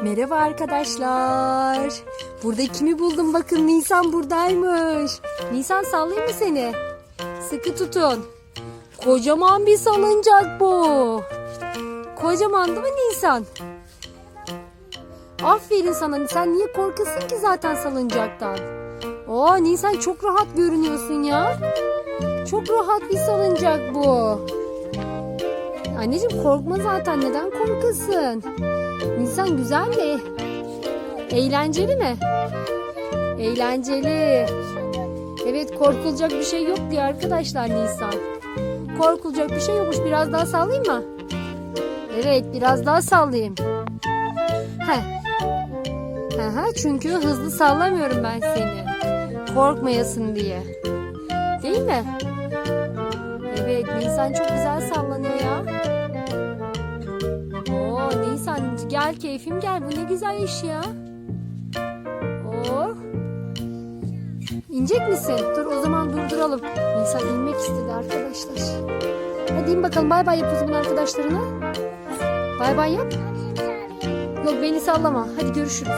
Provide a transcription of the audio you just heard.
Merhaba arkadaşlar. Burada kimi buldum bakın Nisan buradaymış. Nisan sallayayım mı seni? Sıkı tutun. Kocaman bir salıncak bu. Kocaman değil mi Nisan? Aferin sana. Sen niye korkasın ki zaten salıncaktan? Oo Nisan çok rahat görünüyorsun ya. Çok rahat bir salıncak bu. Anneciğim korkma zaten. Neden korkasın? Nisan güzel mi? Eğlenceli mi? Eğlenceli. Evet korkulacak bir şey yok diyor arkadaşlar Nisan. Korkulacak bir şey yokmuş. Biraz daha sallayayım mı? Evet biraz daha sallayayım. Heh. Hı, çünkü hızlı sallamıyorum ben seni. Korkmayasın diye. Değil mi? Evet Nisan çok güzel sallanıyor Nisan gel keyfim gel. Bu ne güzel iş ya. Oo. İnecek misin? Dur o zaman durduralım. Nisan inmek istedi arkadaşlar. Hadi in bakalım bay bay yap o zaman arkadaşlarına. Bay bay yap. Yok beni sallama. Hadi görüşürüz.